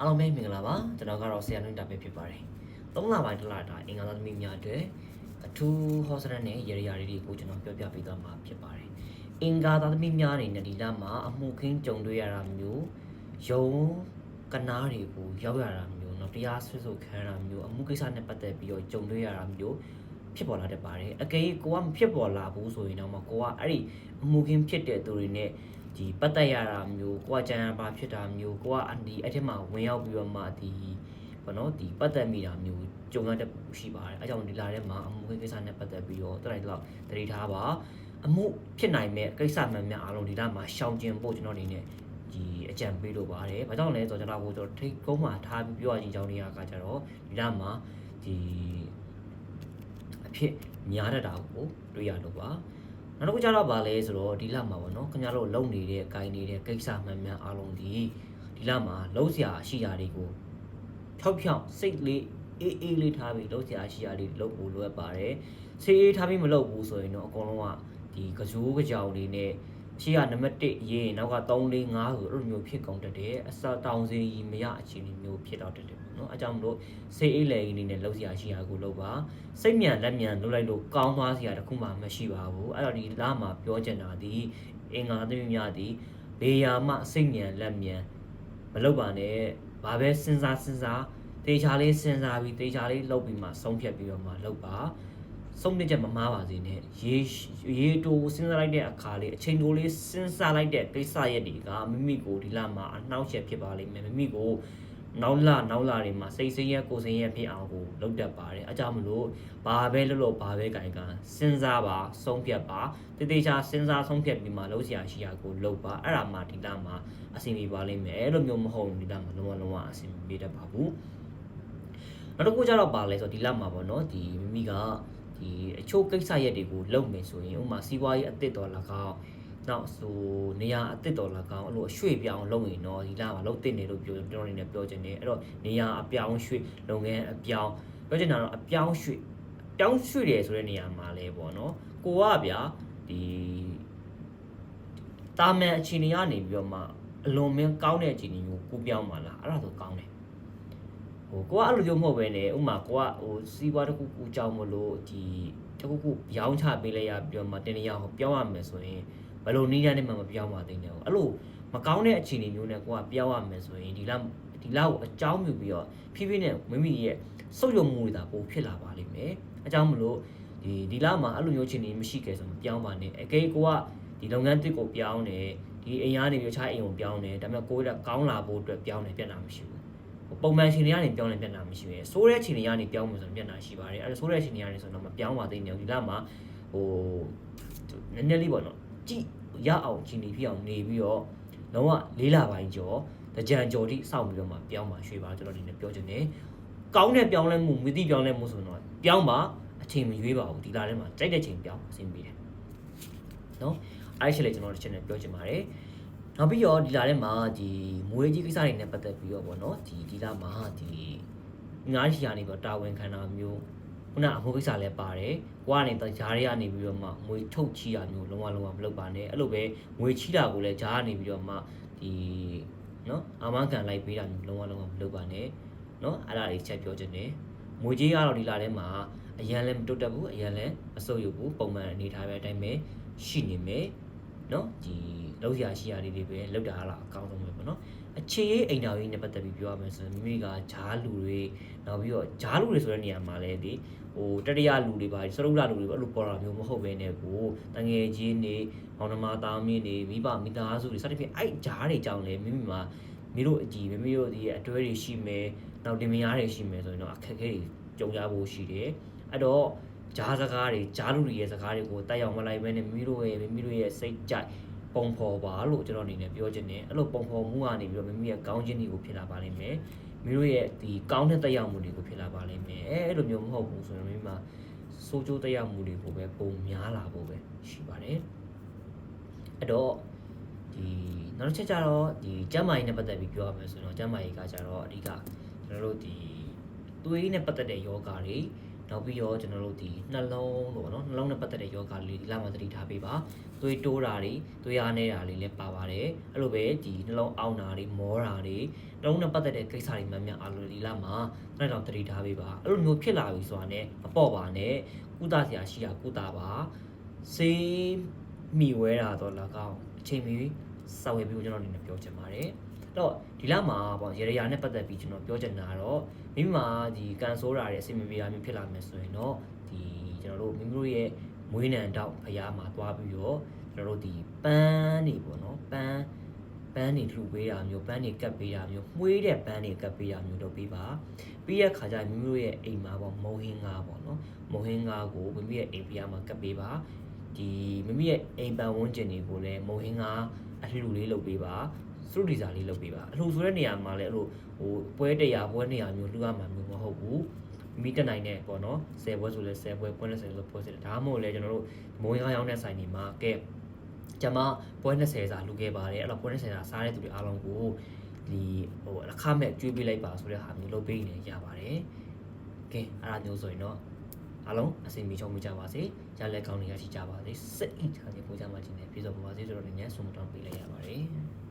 အားလုံးပဲမင်္ဂလာပါကျွန်တော်ကတော့ဆရာနှင်းတာပဲဖြစ်ပါတယ်၃လပိုင်းတစ်လတာအင်္ဂလာသမီးများအတွက်အထူးဟောစရနဲ့ရေရာလေးတွေကိုကျွန်တော်ပြောပြပေးသွားမှာဖြစ်ပါတယ်အင်္ဂါသားသမီးများအနေနဲ့ဒီလမှာအမှုခင်းကြုံတွေ့ရတာမျိုးယုံကနားတွေကိုရောက်ရတာမျိုးနော်တရားဆွဆုခံရတာမျိုးအမှုကိစ္စနဲ့ပတ်သက်ပြီးတော့ကြုံတွေ့ရတာမျိုးဖြစ်ပေါ်လာတတ်ပါတယ်အကယ်၍ကိုကမဖြစ်ပေါ်လာဘူးဆိုရင်တော့မှကိုကအဲ့ဒီအမှုခင်းဖြစ်တဲ့သူတွေနဲ့ ဒီပတ်သက်ရတာမျိုးကိုကကြံရပါဖြစ်တာမျိုးကိုကအဒီအဲ့ထက်မှဝင်ရောက်ပြီးတော့မှဒီဘောနော်ဒီပတ်သက်မိတာမျိုးကြုံရတဲ့ရှိပါတယ်အဲကြောင့်ဒီလာထဲမှာအမှုကိစ္စနဲ့ပတ်သက်ပြီးတော့တရိုက်တော့တတိထားပါအမှုဖြစ်နိုင်မဲ့ကိစ္စမှန်များအားလုံးဒီလာမှာရှောင်ကျဉ်ဖို့ကျွန်တော်အနေနဲ့ဒီအကြံပေးလို့ပါတယ်။ဘာကြောင့်လဲဆိုတော့ကျွန်တော်ကိုကျွန်တော်ထိတ်ကုန်းမှာထားပြီးပြောရခြင်းကြောင်းတွေကကြတော့ဒီလာမှာဒီအဖြစ်များတတ်တာကိုတွေ့ရလို့ပါ။ နောက်တစ်ခုကျတော့ဗာလဲဆိုတော့ဒီလမှာပေါ့နော်ခင်ဗျားတို့လုံနေတဲ့၊ဂိုင်းနေတဲ့ကိစ္စမှန်မှန်အားလုံးဒီဒီလမှာလုံးစရာရှိရာတွေကိုဖြောက်ဖြောက်စိတ်လေးအေးအေးလေးထားပြီးလုံးစရာရှိရာလေးလုပ်ဖို့လိုအပ်ပါတယ်။စိတ်အေးထားပြီးမလုပ်ဘူးဆိုရင်တော့အကုန်လုံးကဒီကကြိုးကြောင်လေးနဲ့ ရှိရနံပါတ်1ရေးရင်နောက်က3 4 5ဆိုအဲ့လိုမျိုးဖြစ်ကုန်တတ်တယ်။အစတောင်စီမရအခြေအနေမျိုးဖြစ်တော့တတ်တယ်ပေါ့နော်။အဲကြောင့်မလို့စိတ်အေးလေအနေနဲ့လုံးစရာရှိရာကိုလုပ်ပါ။စိတ်မြန်လက်မြန်လုပ်လိုက်လို့ကောင်းသွားစရာတခုမှမရှိပါဘူးအဲ့တော့ဒီလမှာပြောချင်တာဒီအင်္ဂါသမီးများဒီဘေးယာမှစိတ်မြန်လက်မြန်မလုပ်ပါနဲ့ဘာပဲစဉ်းစားစဉ်းစားတေချာလေးစဉ်းစားပြီးတေချာလေးလုပ်ပြီးမှဆုံးဖြတ်ပြီးတော့မှလုပ်ပါ ဆုံးဖြတ်ချက်မမားပါစေနဲ့ရေးရေးတိုးစဉ်းစားလိုက်တဲ့အခါလေးအချိန်တိုးလေးစဉ်းစားလိုက်တဲ့ကိစ္စရက်တွေကမိမိကိုဒီလမှာအနှောက်အယှက်ဖြစ်ပါလိမ့်မယ်မိမိကိုနောက်လာနောက်လာတွေမှာစိတ်ဆင်းရဲကိုယ်ဆင်းရဲဖြစ်အောင်ကိုလုပ်တတ်ပါတယ်အကြောင်းမလို့ဘာပဲလုပ်လို့ဘာပဲကြိုင်ကန်စဉ်းစားပါဆုံးဖြတ်ပါတည်တည်ချာစဉ်းစားဆုံးဖြတ်ပြီးမှလုပ်စရာရှိရာကိုလုပ်ပါအဲ့ဒါမှဒီလမှာအဆင်ပြေပါလိမ့်မယ်အဲ့လိုမျိုးမဟုတ်ဘူးဒီလမှာလုံးဝလုံးဝအဆင်မပြေတတ်ပါဘူးနောက်တစ်ခုကျတော့ပါလဲဆိုတော့ဒီလမှာပေါ့နော်ဒီမိမိက ဒီအချို့ကိစ္စရက်တွေကိုလုပ်မယ်ဆိုရင်ဥပမာစီးပွားရေးအသစ်တော်၎င်းနောက်ဆိုနေရာအသစ်တော်၎င်းအဲ့လိုအရွှေ့ပြောင်းလုပ်ရင်တော့ဒီလမှာလုပ်တင်နေလို့ပြောကျွန်တော်အနေနဲ့ပြောချင်တယ်အဲ့တော့နေရာအပြောင်းရွှေ့လုပ်ငန်းအပြောင်းပြောချင်တာတော့အပြောင်းရွှေ့ပြောင်းရွှေ့တယ်ဆိုတဲ့နေရာမှာလဲပေါ့နော်ကိုကဗျာဒီတာမန်အခြေအနေကနေပြီးတော့မှအလွန်မင်းကောင်းတဲ့အခြေအနေကိုကိုပြောင်းပါလားအဲ့ဒါဆိုကောင်းတယ်ဟို ကိုကအဲ့လိုမျိုးမဟုတ်ပဲねဥမာကိုကဟိုစီးပွားတစ်ခုခုကြောင်းမလို့ဒီတစ်ခုခုရောင်းချပေးလိုက်ရပြီးတော့မှတင်နေရဟိုပြောင်းရမယ်ဆိုရင်ဘယ်လိုနည်းလမ်းနဲ့မှမပြောင်းပါသေးနဲ့။အဲ့လိုမကောင်းတဲ့အခြေအနေမျိုးနဲ့ကိုကပြောင်းရမယ်ဆိုရင်ဒီလဒီလကိုအကြောင်းမြူပြီးတော့ဖြည်းဖြည်းနဲ့မိမိရဲ့စုပ်ယုံမှုတွေဒါပိုဖြစ်လာပါလိမ့်မယ်။အကြောင်းမလို့ဒီဒီလမှာအဲ့လိုမျိုးအခြေအနေမရှိခဲ့ဆိုမပြောင်းပါနဲ့။အကယ်ကိုကဒီလုပ်ငန်းတစ်ကိုပြောင်းတယ်ဒီအိမ်ရနေပြီးခြားအိမ်ကိုပြောင်းတယ်ဒါပေမဲ့ကိုယ်ကကောင်းလာဖို့အတွက်ပြောင်းတယ်ပြန်လာမရှိဘူး။ ပုံမှန်ချိန်တွေကနေပြောင်းနေပြန်လာမရှိဘူး။ဆိုးတဲ့ချိန်တွေကနေပြောင်းမယ်ဆိုရင်ပြန်လာရှိပါတယ်။အဲ့ဒါဆိုးတဲ့ချိန်တွေကနေဆိုတော့မပြောင်းပါသေးနဲ့ဒီလမှာဟိုနည်းနည်းလေးပေါ့နော်ကြည့်ရအောင်ချီနေဖြစ်အောင်နေပြီးတော့လုံးဝလေးလာပိုင်းကျော်တကြံကျော်တိစောင့်ပြီးတော့မှပြောင်းပါရွှေပါကျွန်တော်ဒီနေ့ပြောချင်တယ်ကောင်းတဲ့ပြောင်းလဲမှုမသိပြောင်းလဲမှုဆိုတော့ပြောင်းပါအချိန်မရွေးပါဘူးဒီလာထဲမှာကြိုက်တဲ့ချိန်ပြောင်းအဆင်ပြေတယ်နော်အဲ့ဒီချက်လေးကျွန်တော်ဒီချက်နဲ့ပြောချင်ပါတယ် နောက်ပြီးတော့ဒီလာထဲမှာဒီမွေးကြီးကိစ္စတွေနဲ့ပတ်သက်ပြီးတော့ဗောနော်ဒီဒီလာမှာဒီငါးရှိရနေပြီးတော့တာဝန်ခံတာမျိုးခုနအမှုကိစ္စလည်းပါတယ်ကိုကနေတော့ဂျားတွေကနေပြီးတော့မှငွေထုတ်ချီတာမျိုးလုံးဝလုံးဝမလုပ်ပါနဲ့အဲ့လိုပဲငွေချီတာကိုလည်းဂျားကနေပြီးတော့မှဒီနော်အာမခံလိုက်ပေးတာမျိုးလုံးဝလုံးဝမလုပ်ပါနဲ့နော်အဲ့ဒါလေးချက်ပြောချင်တယ်ငွေကြီးကတော့ဒီလာထဲမှာအရန်လည်းမတုတ်တက်ဘူးအရန်လည်းမဆုပ်ယုပ်ဘူးပုံမှန်အနေထားပဲအတိုင်းပဲရှိနေမယ် နော်ဒီလောက်ရရှိရလေးတွေပဲလောက်တာလားအကောင်းဆုံးပဲပေါ့နော်အခြေရေးအိမ်တော်ကြီးနဲ့ပတ်သက်ပြီးပြောရမယ်ဆိုရင်မိမိကဂျားလူတွေနောက်ပြီးတော့ဂျားလူတွေဆိုတဲ့နေရာမှာလည်းဒီဟိုတတရလူတွေပါစရုပ်လာလူတွေပါအဲ့လိုပေါ်တာမျိုးမဟုတ်ဘဲနဲ့ကိုတငယ်ချင်းနေမောင်နှမသားမင်းနေမိဘမိသားစုတွေစသဖြင့်အဲ့ဂျားတွေကြောင့်လည်းမိမိမှာမိတို့အကြည့်မိတို့ဒီအတွဲတွေရှိမယ်နောက်တင်မယားတွေရှိမယ်ဆိုရင်တော့အခက်အခဲတွေကြုံရဖို့ရှိတယ်အဲ့တော့ ဂျားစကားတွေဂျားလူတွေရဲ့စကားတွေကိုတက်ရောက်မလိုက်ဘဲနဲ့မိမိတို့ရဲ့မိမိတို့ရဲ့စိတ်ကြိုက်ပုံဖော်ပါလို့ကျွန်တော်အနေနဲ့ပြောချင်တယ်အဲ့လိုပုံဖော်မှုကနေပြီးတော့မိမိရဲ့ကောင်းခြင်းတွေကိုဖြစ်လာပါလိမ့်မယ်မိတို့ရဲ့ဒီကောင်းတဲ့တက်ရောက်မှုတွေကိုဖြစ်လာပါလိမ့်မယ်အဲအဲ့လိုမျိုးမဟုတ်ဘူးဆိုရင်မိမစိုးကျိုးတက်ရောက်မှုတွေကိုပဲပုံများလာဖို့ပဲရှိပါတယ်အဲ့တော့ဒီနောက်တစ်ချက်ကျတော့ဒီကျမ်းမာရေးနဲ့ပတ်သက်ပြီးပြောရမယ်ဆိုတော့ကျမ်းမာရေးကကျတော့အဓိကကျွန်တော်တို့ဒီသွေးနဲ့ပတ်သက်တဲ့ယောဂါတွေ နောက်ပြီးတော့ကျွန်တော်တို့ဒီနှလုံးလို့ပေါ့နော်နှလုံးနဲ့ပတ်သက်တဲ့ယောဂလေးဒီလမှာသတိထားပေးပါသွေးတိုးတာတွေသွေးအားနေတာတွေလည်းပါပါတယ်အဲ့လိုပဲဒီနှလုံးအောင့်တာတွေမောတာတွေနှလုံးနဲ့ပတ်သက်တဲ့ကိစ္စတွေမှန်မှန်အားလုံးဒီလမှာအဲ့တော့သတိထားပေးပါအဲ့လိုမျိုးဖြစ်လာပြီဆိုတာနဲ့မပေါ့ပါနဲ့ကုသစရာရှိတာကုသပါစေးမိဝဲတာတော့လကောင်းအချိန်မီစောင့်ရပြီးကျွန်တော်အနေနဲ့ပြောချင်ပါတယ် တော့ဒီလမှာပေါ့ရေရရာနဲ့ပတ်သက်ပြီးကျွန်တော်ပြောချင်တာကတော့မိမဒီကန်ဆိုးတာတွေအစီအမံပြာမျိုးဖြစ်လာမယ်ဆိုရင်တော့ဒီကျွန်တော်တို့မိမိတို့ရဲ့မွေးနံတောက်ဖရားမှာတွားပြီးတော့ကျွန်တော်တို့ဒီပန်းနေပေါ့နော်ပန်းပန်းနေလှူပေးတာမျိုးပန်းနေကပ်ပေးတာမျိုးမှွေးတဲ့ပန်းတွေကပ်ပေးတာမျိုးလုပ်ပေးပါပြီးရခါကျရင်မိမိတို့ရဲ့အိမ်မှာပေါ့မုံဟင်းငါပေါ့နော်မုံဟင်းငါကိုမိမိရဲ့အိမ်ဖရားမှာကပ်ပေးပါဒီမိမိရဲ့အိမ်ပန်ဝန်းကျင်တွေကိုလည်းမုံဟင်းငါအလှူလေးလုပ်ပေးပါ စရုဒီဇာလေးလုပ်ပေးပါအလှူဆိုတဲ့နေရာမှာလည်းအဲ့လိုဟိုပွဲတရားပွဲနေရာမျိုးလှူရမှာမျိုးမဟုတ်ဘူးမိတက်နိုင်တဲ့ပေါ့နော်10ပွဲဆိုလဲ10ပွဲပွဲ20ဆိုလဲပွဲ10ဒါမှမဟုတ်လဲကျွန်တော်တို့မုံဟင်းငါရောင်းတဲ့ဆိုင်တွေမှာကဲကျွန်မပွဲ20စာလှူခဲ့ပါတယ်အဲ့တော့ပွဲ20စာစားတဲ့သူတွေအားလုံးကိုဒီဟိုအခမဲ့ကျွေးပေးလိုက်ပါဆိုတဲ့ဟာမျိုးလုပ်ပေးနေရပါတယ်ကဲအဲ့ဒါမျိုးဆိုရင်တော့အားလုံးအစီအမီချုံမိကြပါစေ။ကြားလက်ကောင်းနေရရှိကြပါစေ။စိတ်အိတ်ထားခြင်းကိုကြမှာခြင်းနဲ့ပြေဆုံးပါပါစေဆိုတော့လည်းညဆုမတောင်းပေးလိုက်ရပါတယ်။